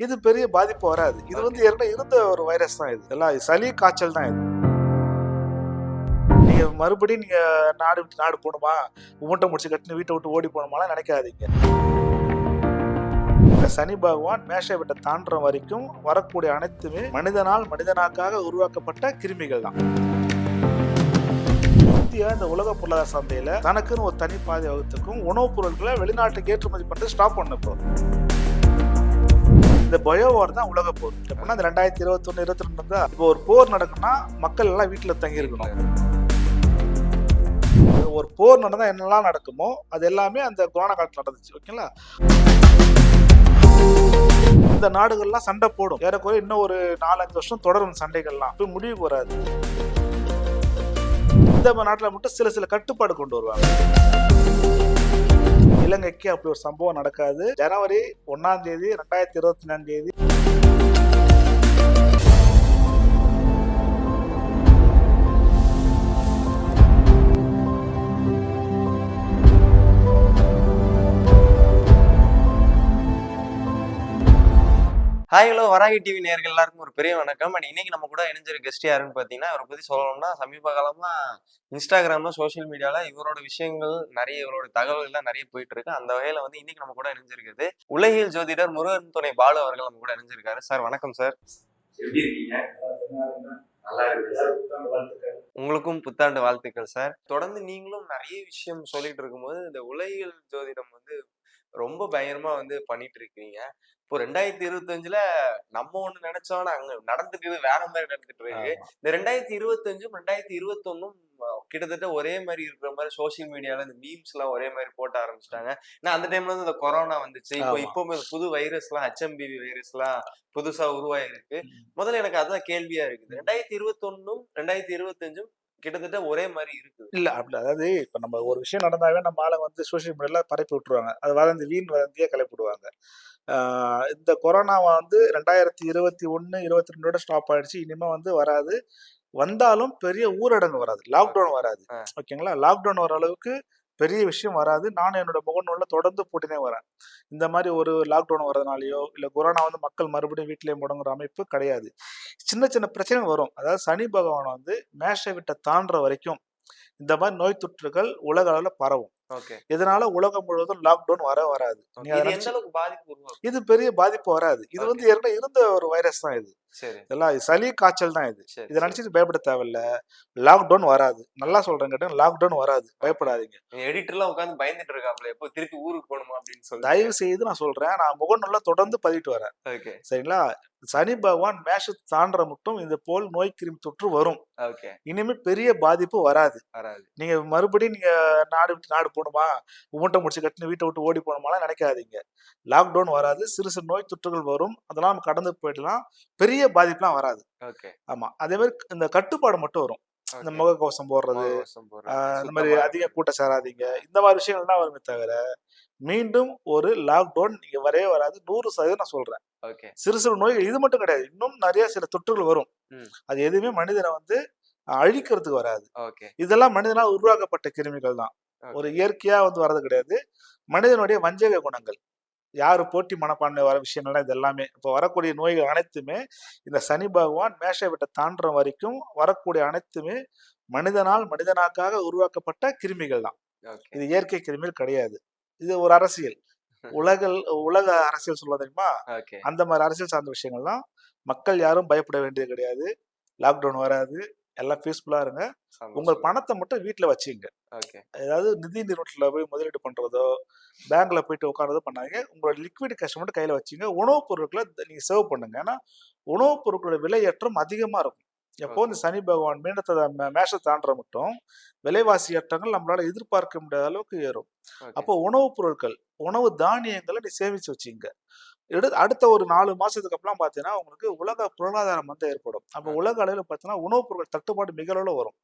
இது பெரிய பாதிப்பு வராது. இது வந்து ஏற்கனவே இருந்த ஒரு வைரஸ் தான் இது. எல்லாம் சளி காய்ச்சல் தான் இது. நீங்க மறுபடியும் நீங்க நாடு விட்டு நாடு போகணுமா? மூட்டை முடிச்சு கட்டினு வீட்டை விட்டு ஓடி போகணுமாலாம் நினைக்காதீங்க. சனி பகவான் மேஷ விட்ட தாண்டுற வரைக்கும் வரக்கூடிய அனைத்துமே மனிதனால் மனிதனாக்காக உருவாக்கப்பட்ட கிருமிகள் தான். இந்தியா இந்த உலக பொருளாதார சந்தையில தனக்குன்னு ஒரு தனி பாதை வகுத்துக்கும் உணவுப் பொருட்களை வெளிநாட்டுக்கு ஏற்றுமதி பண்ணிட்டு ஸ்டாப் பண்ண இப்போ இந்த பயோ வார் தான் உலக போர். எப்படின்னா இந்த ரெண்டாயிரத்தி இருபத்தி ஒன்று இருபத்தி ரெண்டு தான் இப்போ ஒரு போர் நடக்குன்னா மக்கள் எல்லாம் வீட்டில் தங்கி இருக்கணும் ஒரு போர் நடந்தால் என்னெல்லாம் நடக்குமோ அது எல்லாமே அந்த கொரோனா காலத்தில் நடந்துச்சு ஓகேங்களா? இந்த நாடுகள்லாம் சண்டை போடும். ஏறக்குறைய இன்னும் ஒரு நாலஞ்சு வருஷம் தொடரும் சண்டைகள்லாம். போய் முடிவுக்கு வராது. இந்த நாட்டில் மட்டும் சில சில கட்டுப்பாடு கொண்டு வருவாங்க. இலங்கைக்கு அப்படி ஒரு சம்பவம் நடக்காது. ஜனவரி ஒன்னாம் தேதி ரெண்டாயிரத்தி இருபத்தி நாலாம் தேதி ஹாய் ஹலோ வராகி டிவி நேர்கள் எல்லாருக்கும் ஒரு பெரிய வணக்கம். அண்ட் இன்னைக்கு நம்ம கூட இணைஞ்சிருக்க கெஸ்ட் யாருன்னு பார்த்தீங்கன்னா இவரை பத்தி சொல்லணும்னா சமீப காலமா இன்ஸ்டாகிராம்ல சோஷியல் மீடியால இவரோட விஷயங்கள் நிறைய இவரோட தகவல்கள்லாம் நிறைய போயிட்டு இருக்கு. அந்த வகையில வந்து இன்னைக்கு நம்ம கூட இணைஞ்சிருக்குது உலகியல் ஜோதிடர் முருகன் துணை பாலு அவர்கள் நம்ம கூட இணைஞ்சிருக்காரு. சார் வணக்கம் சார். எப்படி இருக்கீங்க? நல்லா இருக்கு உங்களுக்கும் புத்தாண்டு வாழ்த்துக்கள் சார். தொடர்ந்து நீங்களும் நிறைய விஷயம் சொல்லிட்டு இருக்கும்போது இந்த உலகியல் ஜோதிடம் வந்து ரொம்ப பயங்கரமா வந்து பண்ணிட்டு இருக்கீங்க. இப்போ ரெண்டாயிரத்தி இருபத்தஞ்சுல நம்ம ஒண்ணு நினைச்சோம்னா அங்க நடந்துட்டு வேற மாதிரி நடந்துட்டு இருக்கு இந்த ரெண்டாயிரத்தி இருபத்தஞ்சும் ரெண்டாயிரத்தி இருபத்தொன்னும் கிட்டத்தட்ட ஒரே மாதிரி இருக்கிற மாதிரி சோஷியல் மீடியால இந்த மீம்ஸ் எல்லாம் ஒரே மாதிரி போட்ட ஆரம்பிச்சிட்டாங்க. ஏன்னா அந்த டைம்ல வந்து இந்த கொரோனா வந்துச்சு. இப்போ. இப்போ புது வைரஸ் எல்லாம் ஹெச்எம்பிவி வைரஸ் எல்லாம் புதுசா உருவாயிருக்கு. முதல்ல எனக்கு அதுதான் கேள்வியா இருக்குது. ரெண்டாயிரத்தி இருபத்தொன்னும் ரெண்டாயிரத்தி இருபத்தஞ்சும் கிட்டத்தட்ட ஒரே மாதிரி இருக்குது. இல்ல அப்படி அதாவது இப்ப நம்ம ஒரு விஷயம் நடந்தாவே நம்ம ஆளை வந்து சோஷியல் மீடியால பரப்பி விட்டுருவாங்க. அது வதந்தி வீண் வதந்தியே கிளப்பிடுவாங்க. ஆஹ் இந்த கொரோனா வந்து ரெண்டாயிரத்தி இருபத்தி ஒன்னு இருபத்தி ரெண்டோட ஸ்டாப் ஆயிடுச்சு. இனிமே வந்து வராது. வந்தாலும் பெரிய ஊரடங்கு வராது. லாக்டவுன் வராது. ஓகேங்களா? லாக்டவுன் வர அளவுக்கு பெரிய விஷயம் வராது. நான் என்னோட முகநூலில் தொடர்ந்து போட்டுனே வரேன். இந்த மாதிரி ஒரு லாக்டவுன் வரதுனாலையோ இல்லை கொரோனா வந்து மக்கள் மறுபடியும் வீட்டிலேயே முடங்குற அமைப்பு கிடையாது. சின்ன சின்ன பிரச்சனை வரும். அதாவது சனி பகவான் வந்து மேஷ விட்ட தாண்டுற வரைக்கும் இந்த மாதிரி நோய் தொற்றுகள் உலக அளவில் பரவும். இதனால உலகம் முழுவதும் லாக்டவுன் வர வராது. இது பெரிய பாதிப்பு வராது. இது வந்து ஏற்கனவே இருந்த ஒரு வைரஸ் தான் இது. இதெல்லாம் இது சளி காய்ச்சல் தான் இது. இதை நினைச்சிட்டு பயப்பட தேவையில்ல. லாக்டவுன் வராது. நல்லா சொல்றேன் கேட்டேன். லாக்டவுன் வராது. பயப்படாதீங்க. எடிட்டர்லாம் உட்காந்து பயந்துட்டு இருக்காப்ல. எப்போ திருப்பி ஊருக்கு போகணுமா அப்படின்னு சொல்லி. தயவு செய்து நான் சொல்றேன். நான் முகநூல்ல தொடர்ந்து பதிவிட்டு வரேன். ஓகே. சரிங்களா? சனி பகவான் மேஷ தாண்டுற மட்டும் இது போல் நோய் கிருமி தொற்று வரும். ஓகே. இனிமே பெரிய பாதிப்பு வராது. வராது. நீங்க மறுபடியும் நீங்க நாடு விட்டு நாடு போகணுமா மூட்டை முடிச்சு கட்டினு வீட்டை விட்டு ஓடி போகணுமாலாம் நினைக்காதீங்க. லாக்டவுன் வராது சிறு சிறு நோய் தொற்றுகள் வரும். அதெல்லாம் நம்ம கடந்து போயிடலாம். பெரிய பாதிப்புலாம் வராது. ஆமா. அதே மாதிரி இந்த கட்டுப்பாடு மட்டும் வரும். இந்த முகக்கவசம் போடுறது இந்த மாதிரி அதிக கூட்டம் சேராதீங்க. இந்த மாதிரி விஷயங்கள் தான் வருமே தவிர மீண்டும் ஒரு லாக்டவுன் நீங்க வரவே வராது. நூறு சதவீதம் நான் சொல்றேன். சிறு சிறு நோய்கள் இது மட்டும் கிடையாது. இன்னும் நிறைய சில தொற்றுகள் வரும். அது எதுவுமே மனிதனை வந்து அழிக்கிறதுக்கு வராது. ஓகே. இதெல்லாம் மனிதனால் உருவாக்கப்பட்ட கிருமிகள் தான். ஒரு இயற்கையா வந்து வர்றது கிடையாது. மனிதனுடைய வஞ்சக குணங்கள். யாரு போட்டி மனப்பான்மை வர விஷயங்கள்லாம் இது எல்லாமே. இப்போ வரக்கூடிய நோய்கள் அனைத்துமே இந்த சனி பகவான் மேஷ விட்ட தாண்டுற வரைக்கும் வரக்கூடிய அனைத்துமே மனிதனால் மனிதனாக்காக உருவாக்கப்பட்ட கிருமிகள் தான். இது இயற்கை கிருமிகள் கிடையாது. இது ஒரு அரசியல். உலக உலக அரசியல் சொல்ல தெரியுமா? அந்த மாதிரி அரசியல் சார்ந்த விஷயங்கள் தான் மக்கள் யாரும் பயப்பட வேண்டியது கிடையாது. லாக்டவுன் வராது. எல்லாம் பீஸ்ஃபுல்லா இருங்க. உங்கள் பணத்தை மட்டும் வீட்டில் வச்சுங்க. ஓகே. ஏதாவது நிதி நிறுவனத்தில் போய் முதலீடு பண்றதோ பேங்க்ல போயிட்டு உட்காரதோ பண்ணாதீங்க. உங்களோட லிக்விட் கேஷ் மட்டும் கையில வச்சுங்க. உணவுப் பொருட்களை நீங்க சேவ் பண்ணுங்க. ஏன்னா உணவுப் பொருட்களோட விலையேற்றம் அதிகமா இருக்கும். எப்போ இந்த சனி பகவான் மீனத்தை மே- மேஷ தாண்டுற மட்டும் விலைவாசி ஏற்றங்கள் நம்மளால எதிர்பார்க்க முடியாத அளவுக்கு ஏறும். அப்போ உணவுப் பொருட்கள் உணவு தானியங்களை நீ சேமிச்சு வச்சுங்க. எடு அடுத்த ஒரு நாலு மாசத்துக்கு அப்புறம் பார்த்தீங்கன்னா உங்களுக்கு உலக பொருளாதாரம் வந்து ஏற்படும். அப்போ. உலக அளவில் பார்த்தீங்கன்னா உணவுப் பொருட்கள் தட்டுப்பாடு மிக அளவில் வரும்.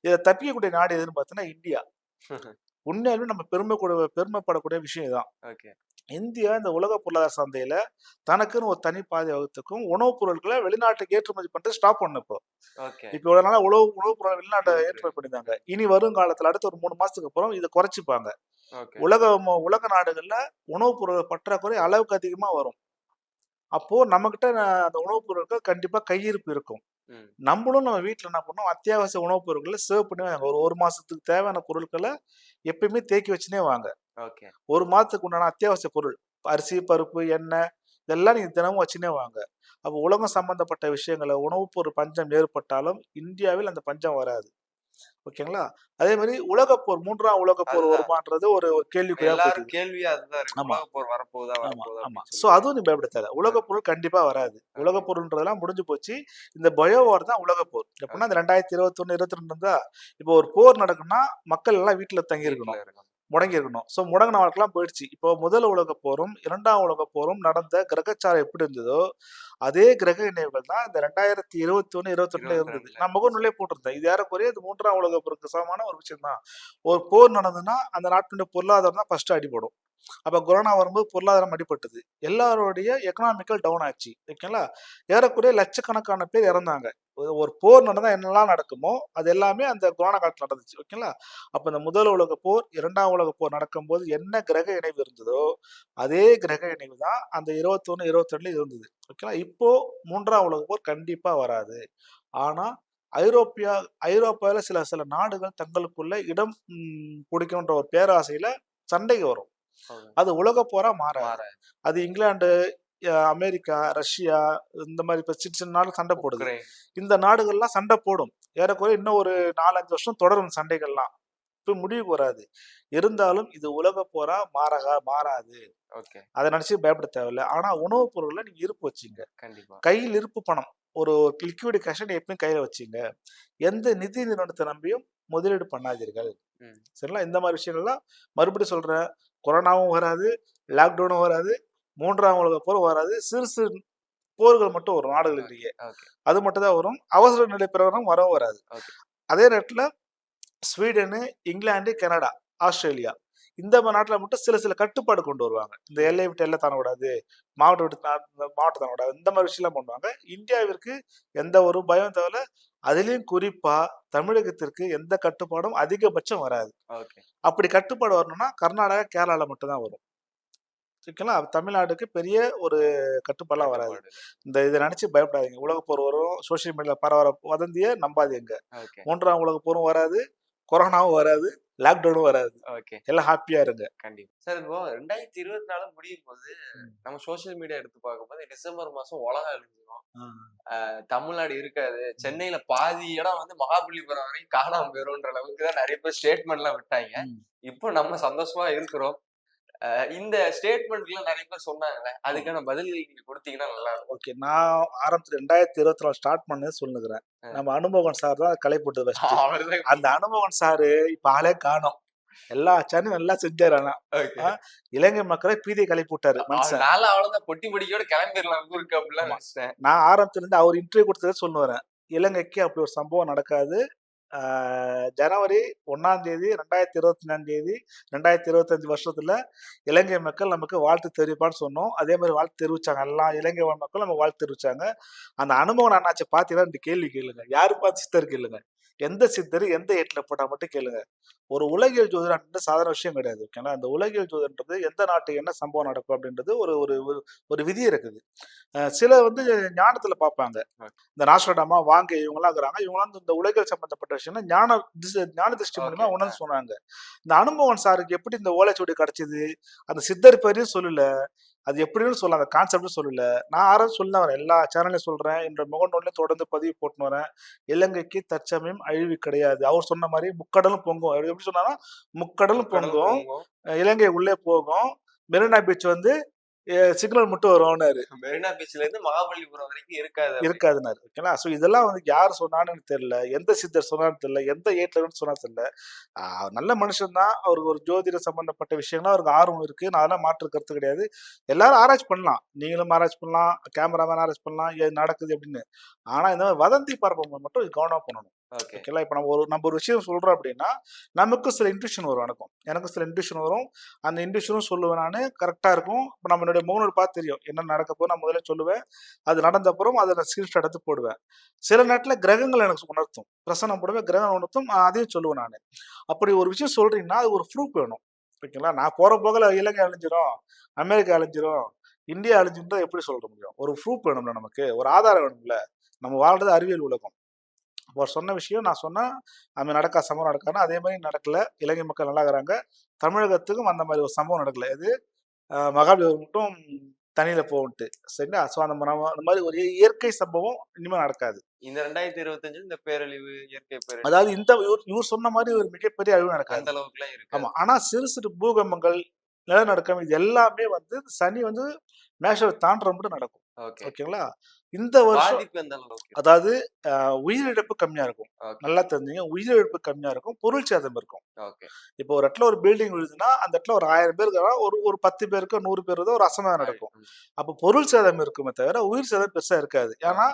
இதை தப்பிக்கக்கூடிய நாடு எதுன்னு பார்த்தீங்கன்னா இந்தியா. உண்மையாலுமே நம்ம பெருமை கூட பெருமைப்படக்கூடிய விஷயம் ஓகே. இந்தியா இந்த உலக பொருளாதார சந்தையில தனக்குன்னு ஒரு தனி பாதை வகுத்துக்கும் உணவுப் பொருட்களை வெளிநாட்டுக்கு ஏற்றுமதி பண்ணிட்டு ஸ்டாப் பண்ண இப்போ. இப்போ இவ்வளவு நாளா உணவு உணவுப் பொருட்கள் வெளிநாட்டை. ஏற்றுமதி பண்ணியிருந்தாங்க இனி வரும் காலத்துல அடுத்த ஒரு மூணு மாசத்துக்கு அப்புறம் இதை குறைச்சிப்பாங்க. உலக உலக நாடுகள்ல உணவுப் பொருள் பற்றாக்குறை அளவுக்கு அதிகமா வரும். அப்போ நம்மகிட்ட அந்த உணவுப் பொருட்கள் கண்டிப்பா கையிருப்பு இருக்கும். நம்மளும் நம்ம வீட்ல என்ன பண்ணோம்? அத்தியாவசிய உணவுப் பொருட்களை சேவ் பண்ணி வாங்க. ஒரு ஒரு மாசத்துக்கு தேவையான பொருட்களை எப்பயுமே தேக்கி வச்சுனே வாங்க. ஓகே. ஒரு மாதத்துக்கு உண்டான அத்தியாவசிய பொருள் அரிசி பருப்பு எண்ணெய் இதெல்லாம் நீங்க தினமும் வச்சுனே வாங்க. அப்போ உலகம் சம்பந்தப்பட்ட விஷயங்களை உணவுப் பொருள் பஞ்சம் ஏற்பட்டாலும் இந்தியாவில் அந்த பஞ்சம் வராது. ஓகேங்களா? அதே மாதிரி உலகப்போர் மூன்றாம் உலகப்போர் அதுதான். வருமான்றது ஒரு கேள்விக்குறியா கேள்வியே ஆமா. போர் வரப்போகுதா ஆமா சோ அதுவும் நீ பயப்பட தேவை கண்டிப்பா வராது. Okay. உலகப் பொருள்ன்றதெல்லாம் முடிஞ்சு போச்சு. இந்த பயோ வார் தான் உலகப் போர். எப்படின்னா இந்த ரெண்டாயிரத்தி இருபத்தி ஒண்ணு இருபத்தி ரெண்டு இருந்தா இப்போ ஒரு போர் நடக்குன்னா மக்கள் எல்லாம் வீட்டுல தங்கி இருக்கணும். முடங்கி இருக்கணும் ஸோ முடங்கின வாழ்க்கைலாம் போயிடுச்சு. இப்போ முதல் உலகப் போரும் இரண்டாம் உலகப் போரும் நடந்த கிரகச்சாரம் எப்படி இருந்ததோ அதே கிரக இணைவுகள் தான் இந்த ரெண்டாயிரத்தி இருபத்தி ஒண்ணு இருபத்தி ரெண்டுல இருந்தது. 22 நான் முகநூலே போட்டிருந்தேன். இது ஏறக்குறைய இது மூன்றாம் உலகப் போருக்கு சமமான ஒரு விஷயம் தான். ஒரு போர் நடந்ததுன்னா அந்த நாட்டினுடைய பொருளாதாரம் தான் ஃபர்ஸ்ட் அடிபடும். அப்ப கொரோனா வரும்போது பொருளாதாரம் அடிபட்டது. எல்லாருடைய எக்கனாமிக்கல் டவுன் ஆச்சு. ஓகேங்களா? ஏறக்குறைய லட்சக்கணக்கான பேர் இறந்தாங்க. ஒரு- போர் நடந்தா என்னெல்லாம் நடக்குமோ அது எல்லாமே அந்த கொரோனா காலத்துல நடந்துச்சு ஓகேங்களா? அப்ப இந்த முதல் உலக போர் இரண்டாம் உலக போர் நடக்கும்போது என்ன கிரக இணைவு இருந்ததோ அதே கிரக இணைவு தான் அந்த இருபத்தொன்னு இருபத்தி ரெண்டுல இருந்தது ஓகேங்களா? இப்போ மூன்றாம் உலக போர் கண்டிப்பா வராது. ஆனா ஐரோப்பியா ஐரோப்பாவில் சில சில நாடுகள் தங்களுக்குள்ள இடம் ம், பிடிக்கணுன்ற ஒரு பேராசையில சண்டைக்கு வரும். அது உலக போரா மாறாது. அது இங்கிலாந்து அமெரிக்கா ரஷ்யா இந்த மாதிரி இப்ப சின்ன சின்ன நாடு சண்டை போடுது. இந்த நாடுகள்லாம் சண்டை போடும். ஏறக்குறைய இன்னும் ஒரு நாலஞ்சு வருஷம் தொடரும் சண்டைகள்லாம். இப்போ முடிவுக்கு வராது. இருந்தாலும் இது உலக போரா மாறகா மாறாது. அதை நினைச்சு பயப்பட தேவையில்ல. ஆனா உணவுப் பொருள்ல நீங்க இருப்பு வச்சுங்க. கண்டிப்பா. கையில் இருப்பு பணம். ஒரு லிக்விட் கேஷ் எப்பயும் கையில வச்சுங்க. எந்த நிதி நிறுவனத்தை நம்பியும் முதலீடு பண்ணாதீர்கள். சரிங்களா? இந்த மாதிரி விஷயங்கள்லாம் மறுபடியும் சொல்றேன். கொரோனாவும் வராது லாக்டவுனும் வராது. மூன்றாம் உலக போர் வராது. சிறு சிறு போர்கள் மட்டும் வரும் நாடுகளிடையே ஓகே அது மட்டும் தான் வரும். அவசர நிலை பிரகடனம் வரவும் வராது. அதே நேரத்துல ஸ்வீடனு இங்கிலாந்து கனடா ஆஸ்திரேலியா இந்த மாதிரி நாட்டுல மட்டும் சில சில கட்டுப்பாடு கொண்டு வருவாங்க. இந்த எல்லை விட்டு எல்லை தானக்கூடாது மாவட்டம் விட்டு மாவட்டம் தானக்கூடாது இந்த மாதிரி விஷயம்லாம் பண்ணுவாங்க. இந்தியாவிற்கு எந்த ஒரு பயம் தேவையில்ல. அதுலயும் குறிப்பா தமிழகத்திற்கு எந்த கட்டுப்பாடும் அதிகபட்சம் வராது. அப்படி கட்டுப்பாடு வரணும்னா கர்நாடகா கேரளால மட்டும்தான் வரும். ஓகேங்களா தமிழ்நாடுக்கு பெரிய ஒரு கட்டுப்பாடுலாம் வராது. இந்த இதை நினைச்சு பயப்படாதீங்க. உலக போர் வரும் சோசியல் மீடியால பரவற வதந்திய நம்பாதீங்க. மூன்றாம் உலக போரும் வராது கொரோனாவும் வராது லாக்டவுனும் வராது. ஓகே. எல்லாம் ஹாப்பியா இருங்க. கண்டிப்பா. சார் இப்போ ரெண்டாயிரத்தி இருபத்தி நாலு முடியும் போது நம்ம சோஷியல் மீடியா எடுத்து பார்க்கும்போது டிசம்பர் மாசம் உலகம் அழிஞ்சிடும் தமிழ்நாடு இருக்காது. சென்னையில பாதி இடம் வந்து மகாபலிபுரம் வரைக்கும் காணாம போயிரும்ன்ற அளவுக்கு தான் நிறைய பேர் ஸ்டேட்மெண்ட் எல்லாம் விட்டாங்க. இப்போ நம்ம சந்தோஷமா இருக்கிறோம். இந்த ஸ்டேட்மெண்ட்ல நிறைய பேர் சொன்னாங்கல்ல அதுக்கான பதில்கள் நீங்க கொடுத்தீங்கன்னா நல்லா இருக்கும். ஓகே நான் ஆரம்பத்துல ரெண்டாயிரத்தி இருபத்தி நாலு ஸ்டார்ட் பண்ணது சொல்லுகிறேன். நம்ம அனுபவன் சார் தான் கலை போட்டது first. அவர்தான் அந்த அனுபவன் சாரு இப்ப ஆளே காணோம். எல்லா சேனலும் நல்லா செஞ்சாரு ஆனா. இலங்கை மக்களை பீதியை கிளப்பி விட்டாரு மனுஷன். அவ்வளவுதான் பொட்டி பொடிக்கையோட கிளம்பிடலாம் அப்படிலாம் நான் ஆரம்பத்துல இருந்து அவர் இன்டர்வியூ கொடுத்ததே சொல்ல வரேன் இலங்கைக்கு அப்படி ஒரு சம்பவம் நடக்காது. ஜனவரி ஒன்னாம் தேதி ரெண்டாயிரத்தி இருபத்தி நாலாம் தேதி ரெண்டாயிரத்தி இருபத்தஞ்சு வருஷத்துல இலங்கை மக்கள் நமக்கு வாழ்த்து தெரிவிப்பான்னு சொன்னோம். அதே மாதிரி வாழ்த்து தெரிவிச்சாங்க. எல்லாம் இலங்கை வாழ் மக்கள் நம்ம வாழ்த்து தெரிவிச்சாங்க. அந்த அனுபவம் என்னாச்சு பார்த்தீங்கன்னா இந்த கேள்வி கேளுங்க. யாரு பார்த்து சித்தர் கேளுங்க. எந்த சித்தர் எந்த எட்டில் போட்டா மட்டும் கேளுங்க. ஒரு உலகியல் ஜோதிடம்ன்றது சாதாரண விஷயம் கிடையாது ஓகேங்களா அந்த உலகியல் ஜோதிடன்றது எந்த நாட்டுக்கு என்ன சம்பவம் நடக்கும் அப்படின்றது ஒரு ஒரு ஒரு- விதி இருக்குது. சில வந்து ஞானத்துல பார்ப்பாங்க. இந்த நாஸ்ட்ராடாமா வாங்க இவங்கெல்லாம் இருக்கிறாங்க. இவங்களாம் இந்த உலகியல் சம்பந்தப்பட்ட விஷயம்னா ஞான ஞான திருஷ்டி Okay. உணர்ந்து சொன்னாங்க. இந்த அனுபவன் சாருக்கு எப்படி இந்த ஓலைச்சுவடி கிடைச்சது? அந்த சித்தர் பேரையும் சொல்லல. அது எப்படின்னு சொல்லலாம் அந்த கான்செப்டும் சொல்லல. நான் ஆரம்பி சொல்ல வரேன் எல்லா சேனல்லையும் சொல்றேன். என்ற முகநூல்லையும் தொடர்ந்து பதிவு போட்டுன்னு வரேன். இலங்கைக்கு தற்சமயம் அழிவு கிடையாது. அவர் சொன்ன மாதிரி முக்கடலும் பொங்கும். எப்படி சொன்னாரா முக்கடலும் பொங்கும். இலங்கை உள்ளே போகும். மெரினா பீச் வந்து சிக்னல் மட்டும் வரும்னாரு. மெரினா பீச்ல இருந்து மகாபலிபுரம் வரைக்கும் இருக்காது இருக்காதுனாரு. ஓகேங்களா? ஸோ இதெல்லாம் வந்து யார் சொன்னான்னு தெரியல. எந்த சித்தர் சொன்னான்னு தெரியல. எந்த ஏட்லன்னு சொன்னா தெரியல. நல்ல மனுஷன் தான். அவருக்கு ஒரு ஜோதிட சம்பந்தப்பட்ட விஷயங்கள்லாம் அவருக்கு ஆர்வம் இருக்கு. நான் அதெல்லாம் மாற்று கருத்து கிடையாது. எல்லாரும் ஆராய்ச்சி பண்ணலாம். நீங்களும் ஆராய்ச்சி பண்ணலாம். கேமராமேன் ஆராய்ச்சி பண்ணலாம். ஏது நடக்குது அப்படின்னு. ஆனா இந்த மாதிரி வதந்தி பரப்பும் மட்டும் கவனம் பண்ணணும். ஓகேங்களா இப்போ நம்ம ஒரு நம்ம ஒரு விஷயம் சொல்கிறோம் அப்படின்னா நமக்கும் சில இன்ட்யூஷன் வரும் எனக்கும். எனக்கும் சில இன்ட்யூஷன் வரும். அந்த இன்ட்யூஷனும் சொல்லுவேன் நான். கரெக்டாக இருக்கும். இப்போ நம்மளுடைய மூணு பார்த்து தெரியும். என்ன நடக்க போகுது நான் முதல்ல சொல்லுவேன். அது நடந்த அப்புறம் அதை நான் ஸ்கிரீன்ஷாட் எடுத்து போடுவேன். சில நேரத்தில் கிரகங்கள் எனக்கு உணர்த்தும். பிரசனம் போடுவேன் கிரகம் உணர்த்தும். அதையும் சொல்லுவேன் நான். அப்படி ஒரு விஷயம் சொல்கிறீங்கன்னா அது ஒரு ப்ரூஃப் வேணும். ஓகேங்களா நான் போகிற போகல இலங்கை அழிஞ்சிரும் அமெரிக்கா அழிஞ்சிரும் இந்தியா அழிஞ்சுன்றதை எப்படி சொல்ல முடியும்? ஒரு ப்ரூஃப் வேணும்ல நமக்கு. ஒரு ஆதாரம் வேணும்ல. நம்ம வாழ்றது அறிவியல் உலகம். அவர் சொன்ன விஷயம் நான் சொன்னா அது நடக்கா சம்பவம் நடக்காதுன்னா அதே மாதிரி நடக்கல. இலங்கை மக்கள் நல்லா இருக்கிறாங்க. தமிழகத்துக்கும் அந்த மாதிரி ஒரு சம்பவம் நடக்கல. இது மகாபலிபுரம் மட்டும் தனியில போகட்டு சரிங்களா? ஸோ அந்த மாதிரி ஒரு இயற்கை சம்பவம் இனிமேல் நடக்காது. இந்த ரெண்டாயிரத்தி இருபத்தஞ்சு இந்த பேரழிவு இயற்கை பேரழிவு. அதாவது இந்த இவர் சொன்ன மாதிரி ஒரு மிகப்பெரிய அழிவு நடக்காது. அந்த அளவுக்குலாம் இருக்கு ஆமா. ஆனா சிறு சிறு பூகம்பங்கள் நிலநடுக்கம் இது எல்லாமே வந்து சனி வந்து மேஷவை தாண்டுற மட்டும் நடக்கும். ஓகே. ஓகேங்களா? இந்த வருஷம் அதாவது உயிரிழப்பு கம்மியா இருக்கும். நல்லா தெரிஞ்சுங்க. உயிரிழப்பு கம்மியா இருக்கும். பொருள் சேதம் இருக்கும். இப்போ ஒரு இடத்துல ஒரு பில்டிங் விழுதுன்னா அந்த இடத்துல ஒரு ஆயிரம் பேர் ஒரு ஒரு பத்து பேருக்கு நூறு பேர் தான் ஒரு அசம்பாவிதம் நடக்கும். அப்போ பொருள் சேதம் இருக்குமே தவிர உயிர் சேதம் பெருசா இருக்காது. ஏன்னா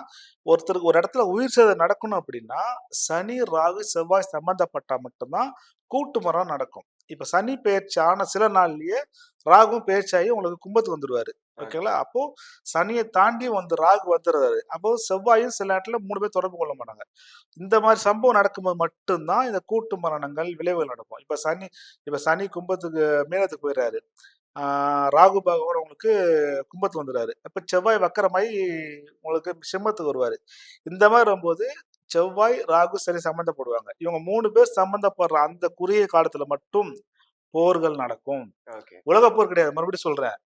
ஒருத்தருக்கு ஒரு இடத்துல உயிர் சேதம் நடக்கணும் அப்படின்னா சனி ராகு செவ்வாய் சம்பந்தப்பட்டா மட்டும்தான் கூட்டு மரம் நடக்கும். இப்ப சனி பெயர்ச்சி ஆன சில நாள்லயே ராகும் பெயர்ச்சியாகி உங்களுக்கு கும்பத்துக்கு வந்துருவாரு. ஓகேங்களா அப்போ சனியை தாண்டி வந்து ராகு வந்துடுறாரு அப்போ செவ்வாயும் சில நேரத்துல மூணு பேர் தொடர்பு கொள்ள மாட்டாங்க. இந்த மாதிரி சம்பவம் நடக்கும்போது மட்டும்தான் இந்த கூட்டு மரணங்கள் விளைவுகள் நடக்கும். இப்ப சனி இப்ப சனி கும்பத்துக்கு மேலத்துக்கு போயிடுறாரு ராகு பகவான் உங்களுக்கு கும்பத்துக்கு வந்துடுறாரு அப்ப செவ்வாய் வக்கரமாயி உங்களுக்கு சிம்மத்துக்கு வருவாரு. இந்த மாதிரி வரும்போது செவ்வாய் ராகு சனி சம்மந்தப்படுவாங்க இவங்க மூணு பேர் சம்மந்தப்படுற அந்த குறுகிய காலத்துல மட்டும் போர்கள் நடக்கும். ஓகே. உலகப் போர் கிடையாது. மறுபடியும் சொல்றேன்.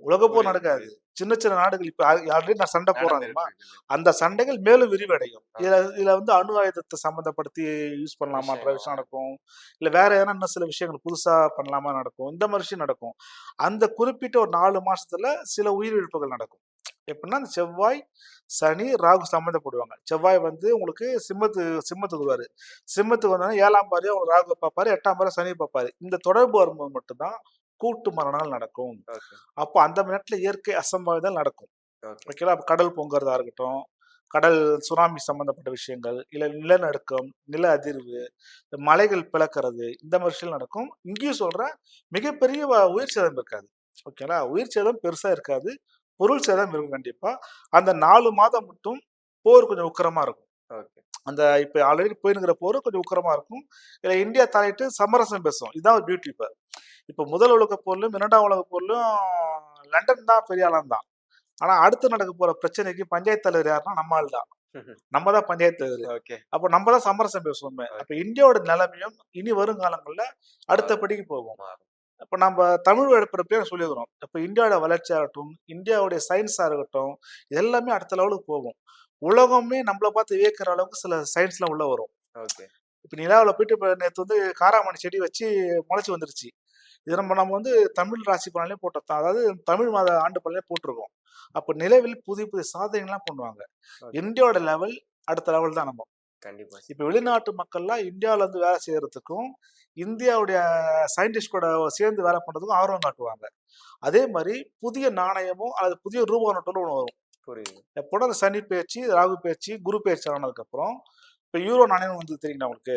உலகப் போர் நடக்காது. சின்ன சின்ன நாடுகள் இப்ப ஆல்ரெடி நான் சண்டை? நடந்திருக்கு. அந்த சண்டைகள் மேலும் விரிவடையும். இதுல இதுல வந்து அணு ஆயுதத்தை சம்பந்தப்படுத்தி யூஸ் பண்ணலாமான்ற விஷயம். விஷயம் நடக்கும். இல்ல வேற எதனா இன்னும் சில விஷயங்கள் புதுசா பண்ணலாமா நடக்கும். இந்த மாதிரி விஷயம் நடக்கும். அந்த குறிப்பிட்ட ஒரு நாலு மாசத்துல சில உயிரிழப்புகள் நடக்கும். எப்படின்னா அந்த செவ்வாய் சனி ராகு சம்மந்தப்படுவாங்க. செவ்வாய் வந்து உங்களுக்கு சிம்மத்து சிம்மத்துக்கு வருவாரு. சிம்மத்துக்கு வந்தோடனே ஏழாம் பாரு அவங்க ராகு பார்ப்பாரு எட்டாம் பாரு சனி பார்ப்பாரு. இந்த தொடர்பு வரும்போது மட்டும்தான் கூட்டு மரணங்கள் நடக்கும். அப்போ அந்த நேரத்துல இயற்கை அசம்பாவிதம் நடக்கும். ஓகே. ஓகேங்களா? அப்ப கடல் பொங்குறதா இருக்கட்டும் கடல் சுனாமி சம்பந்தப்பட்ட விஷயங்கள் இல்ல நிலநடுக்கம் நில அதிர்வு மலைகள் பிளக்கிறது இந்த மாதிரி விஷயம் நடக்கும். இங்கேயும் சொல்றேன் மிகப்பெரிய உயிர் சேதம் இருக்காது. ஓகேங்களா? உயிர் சேதம் பெருசா இருக்காது. பொருள் சேதம் இருக்கும் கண்டிப்பா. அந்த நாலு மாதம் மட்டும் போர் கொஞ்சம் உக்கிரமா இருக்கும். அந்த இப்ப ஆல்ரெடி போயிருக்கிற போர் கொஞ்சம் உக்கிரமா இருக்கும். இல்ல இந்தியா தலையிட்டு சமரசம் பேசும். இதுதான் பியூட்டி இப்ப. இப்ப முதல் உலக போர்லயும் இரண்டாம் உலக போர்லயும் லண்டன் தான் பெரிய ஆளாம் தான் ஆனா அடுத்து நடக்க போற பிரச்சனைக்கு பஞ்சாயத்து தலைவர் யாருன்னா நம்ம ஆள் தான். நம்ம தான் பஞ்சாயத்து தலைவர். ஓகே. அப்போ நம்ம தான் சமரசம் பேசுவோமே. அப்ப இந்தியாவோட நிலைமையும் இனி வரும் காலங்கள்ல அடுத்த படிக்கு போகும். இப்ப நம்ம தமிழ் எடுப்பிறப்பே சொல்லியிருக்கிறோம் இப்ப இந்தியாவோட வளர்ச்சி ஆகட்டும் இந்தியாவுடைய சயின்ஸா இருக்கட்டும் எல்லாமே அடுத்த லெவலுக்கு போகும். உலகமே நம்மளை பார்த்து வியக்கிற அளவுக்கு சில சயின்ஸ்லாம் உள்ள வரும். ஓகே. இப்ப நிலாவில் போயிட்டு இப்ப நேற்று வந்து காராமணி செடி வச்சு முளைச்சு வந்துருச்சு. இது நம்ம நம்ம வந்து தமிழ் ராசி பலனே போட்டோம் அதாவது தமிழ் மாத ஆண்டு பலனே போட்டிருக்கோம். அப்ப நிலவில் புதிய புதிய சாதனைகள்லாம் பண்ணுவாங்க. இந்தியாவோட லெவல் அடுத்த லெவல் தான் நம்ம. கண்டிப்பா. இப்ப வெளிநாட்டு மக்கள்லாம் இந்தியாவில இருந்து வேலை செய்யறதுக்கும் இந்தியாவுடைய சயின்டிஸ்ட் கூட சேர்ந்து வேலை பண்றதுக்கும் ஆர்வம் காட்டுவாங்க. அதே மாதிரி புதிய நாணயமும் அல்லது புதிய ரூபா நோட்டும் ஒன்று வரும். புரியுது. எப்போட அந்த சனி பயிற்சி ராகு பயிற்சி குரு பயிற்சி ஆனதுக்கு அப்புறம் இப்ப யூரோ நாணயம் வந்து தெரியுங்களா உங்களுக்கு?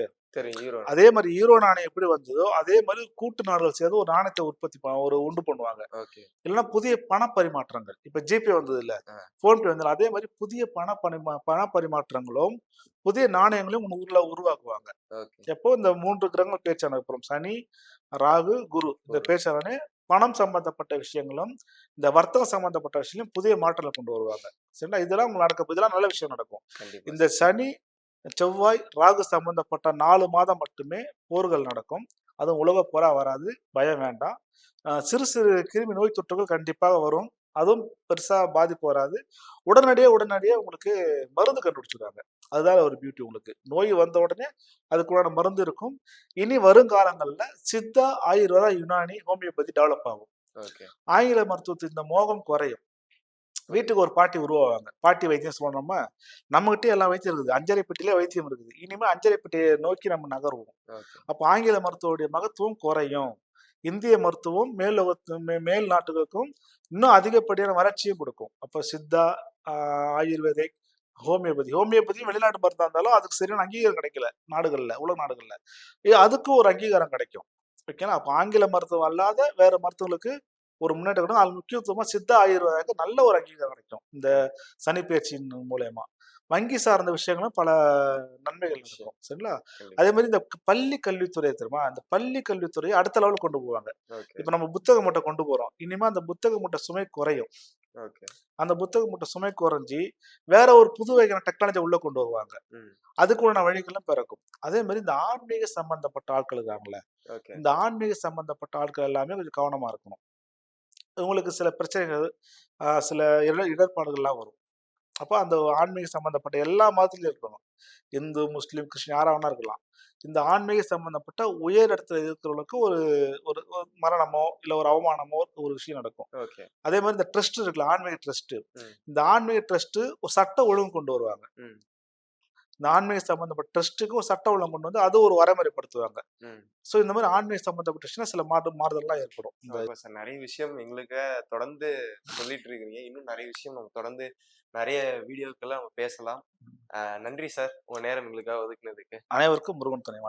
அதே மாதிரி ஈரோ நாணயம் எப்படி வந்ததோ அதே மாதிரி கூட்டு நாடுகள் சேர்ந்து ஒரு நாணயத்தை உற்பத்தி ஒரு உண்டு பண்ணுவாங்க. இல்லைன்னா புதிய பண பரிமாற்றங்கள் இப்ப ஜிபே வந்தது இல்ல. போன்பே வந்தது அதே மாதிரி புதிய பண பரிமா பண பரிமாற்றங்களும் புதிய நாணயங்களையும் உங்க ஊர்ல உருவாக்குவாங்க. எப்போ? இந்த மூன்று கிரகங்கள் பேச்சான அப்புறம் சனி ராகு குரு. இந்த. பேச்சானே பணம் சம்பந்தப்பட்ட விஷயங்களும் இந்த வர்த்தகம் சம்பந்தப்பட்ட விஷயங்களும் புதிய மாற்றங்களை கொண்டு வருவாங்க. சரிங்களா? இதெல்லாம் உங்களுக்கு நடக்கும் இதெல்லாம் நல்ல விஷயம் நடக்கும். இந்த சனி செவ்வாய் ராகு சம்பந்தப்பட்ட நாலு மாதம் மட்டுமே போர்கள் நடக்கும். அதுவும் உலக போரா வராது பயம் வேண்டாம். சிறு சிறு கிருமி நோய் தொற்றுகள் கண்டிப்பாக வரும். அதுவும் பெருசா பாதிப்பு வராது. உடனடியே உடனடியே உங்களுக்கு மருந்து கண்டுபிடிச்சிருக்காங்க. அதுதான் ஒரு பியூட்டி உங்களுக்கு. நோய் வந்த உடனே அதுக்குள்ளான மருந்து இருக்கும். இனி வருங்காலங்கள்ல சித்தா ஆயுர்வேதா யுனானி ஹோமியோபதி டெவலப் ஆகும். ஓகே. ஆங்கில மருத்துவத்தில் இந்த மோகம் குறையும். வீட்டுக்கு ஒரு பாட்டி உருவாவாங்க. பாட்டி வைத்தியம் சொல்லணுமா நம்மகிட்டே எல்லாம் வைத்தியம் இருக்குது. அஞ்சரை பெட்டியிலே வைத்தியம் இருக்குது. இனிமே அஞ்சரை பெட்டியை நோக்கி நம்ம நகருவோம். அப்போ ஆங்கில மருத்துவடைய மகத்துவம் குறையும். இந்திய மருத்துவம் மேல் மேல் நாட்டுகளுக்கும் இன்னும் அதிகப்படியான வளர்ச்சியும் கொடுக்கும். அப்போ சித்தா ஆஹ், ஆயுர்வேதிக் ஹோமியோபதி. ஹோமியோபதி வெளிநாட்டு மருந்தா இருந்தாலும் அதுக்கு சரியான அங்கீகாரம் கிடைக்கல. நாடுகள்ல உலக நாடுகள்ல. இது அதுக்கும் ஒரு அங்கீகாரம் கிடைக்கும். ஓகேங்களா? அப்போ ஆங்கில மருத்துவம் அல்லாத வேற மருத்துவங்களுக்கு ஒரு முன்னேற்றம் கிடைக்கும் அது முக்கியத்துவமா சித்த ஆயுர்வேதத்துக்கு நல்ல ஒரு அங்கீகாரம் கிடைக்கும். இந்த சனி பயிற்சியின் மூலயமா. வங்கி சார்ந்த விஷயங்களும் பல நன்மைகள் இருக்கும். சரிங்களா. அதே மாதிரி இந்த பள்ளி கல்வித்துறை தெரியுமா? அந்த பள்ளி கல்வித்துறையை அடுத்த லெவலுக்கு கொண்டு போவாங்க. இப்ப நம்ம புத்தக மூட்டை கொண்டு போறோம். இனிமே அந்த புத்தக மூட்டை சுமை குறையும். ஓகே. அந்த புத்தக மூட்டை சுமை குறைஞ்சி வேற ஒரு புது வகையான டெக்னாலஜி உள்ள கொண்டு வருவாங்க. அதுக்குள்ள வழிகளும் பிறக்கும். அதே மாதிரி இந்த ஆன்மீக சம்பந்தப்பட்ட ஆட்கள் இருக்காங்கல்ல. ஓகே. இந்த ஆன்மீக சம்பந்தப்பட்ட ஆட்கள் எல்லாமே கொஞ்சம் கவனமா இருக்கணும். உங்களுக்கு சில பிரச்சனைகள் சில இட இடர்பாடுகள்லாம் வரும். அப்போ அந்த ஆன்மீக சம்பந்தப்பட்ட எல்லா மதத்திலையும் இருக்கணும். இந்து முஸ்லீம் கிறிஸ்டின் யாரா வேணா இருக்கலாம். இந்த ஆன்மீக சம்பந்தப்பட்ட உயர் இடத்துல இருக்கிறவங்களுக்கு ஒரு ஒரு ஒரு மரணமோ இல்லை ஒரு அவமானமோ ஒரு விஷயம் நடக்கும். ஓகே. அதே மாதிரி இந்த ட்ரஸ்ட் இருக்குல்ல ஆன்மீக ட்ரஸ்ட். இந்த ஆன்மீக ட்ரஸ்ட் ஒரு சட்ட ஒழுங்கு கொண்டு வருவாங்க. இந்த ஆன்மீக சம்பந்தப்பட்ட ட்ரஸ்ட்டுக்கு ஒரு சட்ட ஒழுங்கு கொண்டு வந்து அது ஒரு வரைமுறைப்படுத்துவாங்க. ஸோ இந்த மாதிரி ஆன்மீக சம்பந்தப்பட்ட சில மாறு மாறுதல்லாம் ஏற்படும். இந்த சார். நிறைய விஷயம் எங்களுக்கு தொடர்ந்து சொல்லிட்டு இருக்கீங்க. இன்னும் நிறைய விஷயம் நம்ம தொடர்ந்து நிறைய வீடியோக்கெல்லாம் நம்ம பேசலாம். நன்றி சார். உங்க நேரம் எங்களுக்காக ஒதுக்குனதுக்கு. அனைவருக்கும் முருகன் துணை